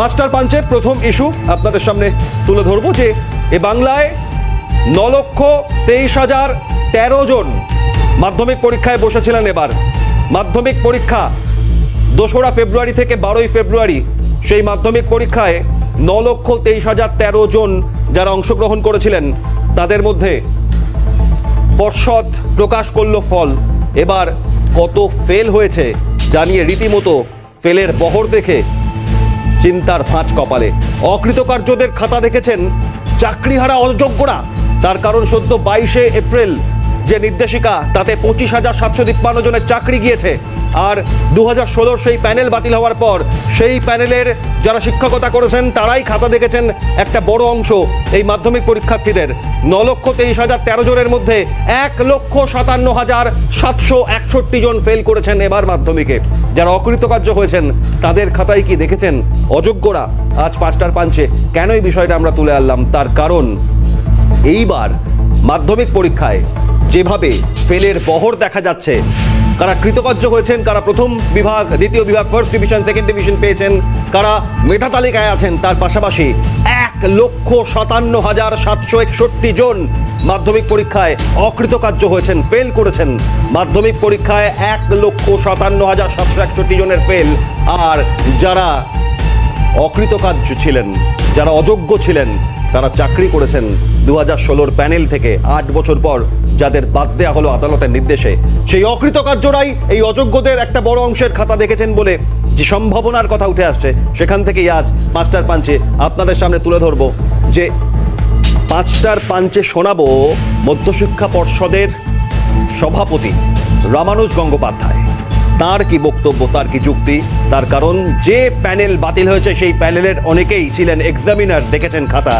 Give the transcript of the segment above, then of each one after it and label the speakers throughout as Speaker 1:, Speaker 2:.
Speaker 1: Master পাঞ্চের প্রথম issue আপনাদের সামনে তুলে ধরবো যে এ বাংলায় ন লক্ষ তেইশ হাজার তেরো জন মাধ্যমিক পরীক্ষায় বসেছিলেন এবার। মাধ্যমিক পরীক্ষা দোসরা ফেব্রুয়ারি থেকে বারোই ফেব্রুয়ারি, সেই মাধ্যমিক পরীক্ষায় ন লক্ষ তেইশ হাজার তেরো জন যারা অংশগ্রহণ করেছিলেন, তাদের মধ্যে পর্ষদ প্রকাশ করল ফল। এবার কত ফেল হয়েছে জানিয়ে রীতিমতো ফেলের বহর দেখে চিন্তার ভাঁজ কপালে। অকৃতকার্যদের খাতা দেখেছেন চাকরিহারা অযোগ্যরা। তার কারণ সদ্য বাইশে এপ্রিল যে নির্দেশিকা, তাতে পঁচিশ হাজার সাতশো তিপ্পান্ন জনের চাকরি গিয়েছে। আর দু হাজার ষোলোর সেই প্যানেল বাতিল হওয়ার পর, সেই প্যানেলের যারা শিক্ষকতা করেছেন, তারাই খাতা দেখেছেন একটা বড় অংশ এই মাধ্যমিক পরীক্ষার্থীদের। ন লক্ষ তেইশ হাজার তেরো জনের মধ্যে এক লক্ষ সাতান্ন হাজার সাতশো একষট্টি জন ফেল করেছেন এবার মাধ্যমিকে। যারা অকৃতকার্য হয়েছেন, তাদের খাতায় কি দেখেছেন? অযোগ্যরা আজ পাঁচটার পাঞ্চে। কেন এই বিষয়টা আমরা তুলে আনলাম? তার কারণ, এইবার মাধ্যমিক পরীক্ষায় যেভাবে ফেলের বহর দেখা যাচ্ছে, কারা কৃতকার্য হয়েছেন, কারা প্রথম বিভাগ, দ্বিতীয় বিভাগ ফার্স্ট ডিভিশন সেকেন্ড ডিভিশন পেয়েছেন, কারা মেধা তালিকায় আছেন, তার পাশাপাশি এক লক্ষ সাতান্ন হাজার সাতশো একষট্টি জন মাধ্যমিক পরীক্ষায় অকৃতকার্য হয়েছেন ফেল করেছেন। মাধ্যমিক পরীক্ষায় এক লক্ষ সাতান্ন হাজার সাতশো একষট্টি জনের ফেল আর যারা অকৃতকার্য ছিলেন, যারা অযোগ্য ছিলেন, তারা চাকরি করেছেন দু হাজার ষোলোর প্যানেল থেকে। আট বছর পর যাদের বাদ দেওয়া হলো আদালতের নির্দেশে। সেই অকৃতকার্যরাই এই অযোগ্যদের একটা বড় অংশের খাতা দেখেছেন বলে যে সম্ভাবনার কথা উঠে আসছে। সেখান থেকেই আজ মাস্টার পাঞ্চে আপনাদের সামনে তুলে ধরবো যে পাঁচটার পাঞ্চে শোনাবো মধ্যশিক্ষা পর্ষদের সভাপতি রামানুজ গঙ্গোপাধ্যায়। তার কি বক্তব্য, তার কি যুক্তি, তার কারণ, যে প্যানেল বাতিল হয়েছে সেই প্যানেলের অনেকেই ছিলেন এক্সামিনার দেখেছেন খাতা।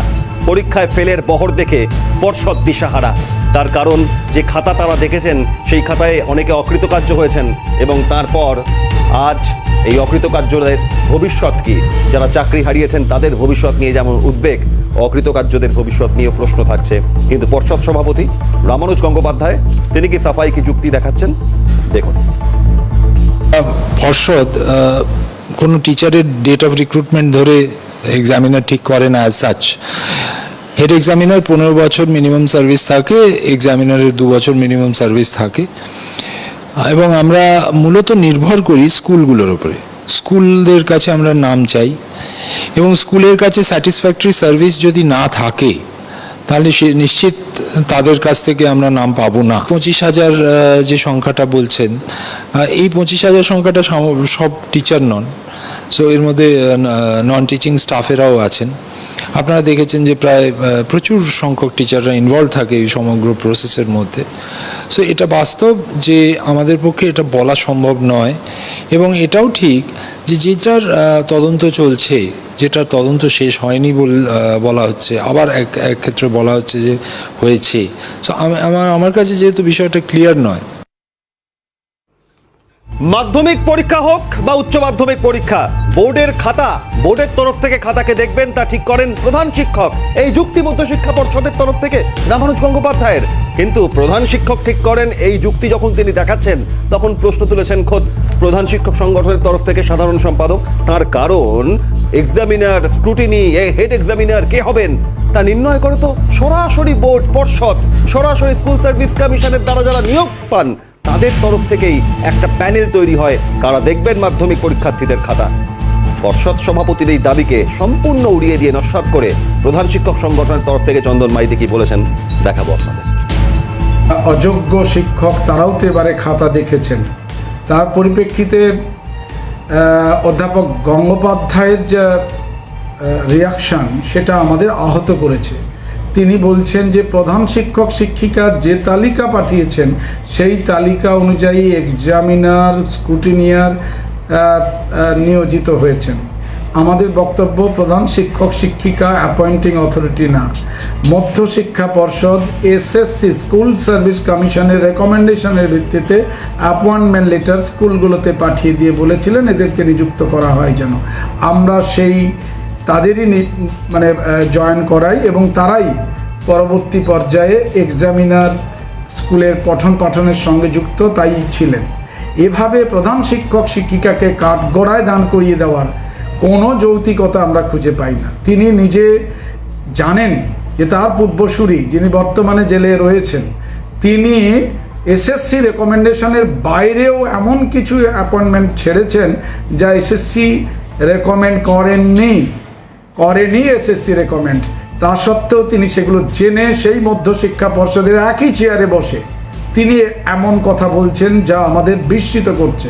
Speaker 1: পরীক্ষায় ফেলের বহর দেখে পর্ষদ দিশাহারা। তার কারণ যে খাতা তারা দেখেছেন, সেই খাতায় অনেকে অকৃতকার্য হয়েছেন এবং তারপর আজ এই অকৃতকার্যদের ভবিষ্যৎ কি? যারা চাকরি হারিয়েছেন, তাদের ভবিষ্যৎ নিয়ে যেমন উদ্বেগ, অকৃতকার্যদের ভবিষ্যৎ নিয়ে প্রশ্ন থাকছে। কিন্তু পর্ষদ সভাপতি রামানুজ গঙ্গোপাধ্যায়, তিনি কি সাফাই কি যুক্তি দেখাচ্ছেন? দেখুন।
Speaker 2: পর্ষদ কোনো টিচারের ডেট অফ রিক্রুটমেন্ট ধরে এক্সামিনার ঠিক করে না সাচ হেড এক্সামিনার পনেরো বছর মিনিমাম সার্ভিস থাকে এক্সামিনারের দু বছর মিনিমাম সার্ভিস থাকে। এবং আমরা মূলত নির্ভর করি স্কুলগুলোর উপরে। স্কুলদের কাছে আমরা নাম চাই। এবং স্কুলের কাছে স্যাটিসফ্যাক্টরি সার্ভিস যদি না থাকে, তাহলে সে নিশ্চিত তাদের কাছ থেকে আমরা নাম পাবো না। পঁচিশ হাজার যে সংখ্যাটা বলছেন এই পঁচিশ হাজার সংখ্যাটা সব টিচার নন। সো এর মধ্যে নন টিচিং স্টাফেরাও আছেন। আপনারা দেখেছেন যে প্রায় প্রচুর সংখ্যক টিচাররা ইনভলভ থাকে এই সমগ্র প্রসেসের মধ্যে। সো এটা বাস্তব যে আমাদের পক্ষে এটা বলা সম্ভব নয়। এবং এটাও ঠিক যে যেটার তদন্ত চলছে যেটা তদন্ত শেষ হয়নি বল- বলা হচ্ছে, আবার এক এক ক্ষেত্রে বলা হচ্ছে যে হয়েছে। সো আমার আমার কাছে যেহেতু বিষয়টা ক্লিয়ার নয়
Speaker 1: মাধ্যমিক পরীক্ষা হোক বা উচ্চ মাধ্যমিক পরীক্ষা, বোর্ডের খাতা, বোর্ডের তরফ থেকে খাতাকে দেখবেন, তা ঠিক করেন প্রধান শিক্ষক। এই যুক্তি মধ্য শিক্ষা পর্ষদের তরফ থেকে রামানুজ গঙ্গোপাধ্যায়ের। কিন্তু প্রধান শিক্ষক ঠিক করেন, এই যুক্তি যখন তিনি দেখাচ্ছেন, তখন প্রশ্ন তুলেছেন খোদ প্রধান শিক্ষক সংগঠনের তরফ থেকে সাধারণ সম্পাদক। তার কারণ এক্সামিনার স্ক্রুটিনি হেড এক্সামিনার কে হবেন, তা নির্ণয় করে তো সরাসরি বোর্ড পর্ষদ, সরাসরি স্কুল সার্ভিস কমিশনের দ্বারা যারা নিয়োগ পান তাদের তরফ থেকেই একটা প্যানেল তৈরি হয়। কারা দেখবেন মাধ্যমিক পরীক্ষার্থীদের খাতা। পর্ষদ সভাপতির এই দাবিকে সম্পূর্ণ উড়িয়ে দিয়ে নস্বাত করে প্রধান শিক্ষক সংগঠনের তরফ থেকে চন্দন মাইতি কি বলেছেন, দেখাবো আপনাদের।
Speaker 3: অযোগ্য শিক্ষক তারাও তো এবারে খাতা দেখেছেন। তার পরিপ্রেক্ষিতে অধ্যাপক গঙ্গোপাধ্যায়ের যে রিয়াকশান সেটা আমাদের আহত করেছে। তিনি বলছেন যে প্রধান শিক্ষক শিক্ষিকা যে তালিকা পাঠিয়েছেন, সেই তালিকা অনুযায়ী এক্সামিনার স্কুটিনিয়ার নিয়োজিত হয়েছেন। আমাদের বক্তব্য, প্রধান শিক্ষক শিক্ষিকা অ্যাপয়েন্টিং অথরিটি না। মধ্য শিক্ষা পর্ষদ এসএসসি স্কুল সার্ভিস কমিশনের রেকমেন্ডেশনের ভিত্তিতে অ্যাপয়েন্টমেন্ট লেটার স্কুলগুলোতে পাঠিয়ে দিয়ে বলেছিলেন, এদেরকে নিযুক্ত করা হয় যেন। আমরা সেই তাদেরই মানে জয়েন করাই এবং তারাই পরবর্তী পর্যায়ে এক্সামিনার স্কুলের পঠন পাঠনের সঙ্গে যুক্ত তাই ছিলেন। এভাবে প্রধান শিক্ষক শিক্ষিকাকে কাঠগড়ায় দান করিয়ে দেওয়ার কোনো যৌতিকতা আমরা খুঁজে পাই না। তিনি নিজে জানেন যে তার পূর্বসূরি যিনি বর্তমানে জেলে রয়েছেন, তিনি এসএসসি রেকমেন্ডেশনের বাইরেও এমন কিছু অ্যাপয়েন্টমেন্ট ছেড়েছেন যা এসএসসি রেকমেন্ড করেননি। করেনি এসএসসি রেকমেন্ড তা সত্ত্বেও তিনি সেগুলো জেনে সেই মধ্যশিক্ষা পর্ষদের একই চেয়ারে বসে। তিনি এমন কথা বলছেন যা আমাদের বিস্মিত করছে।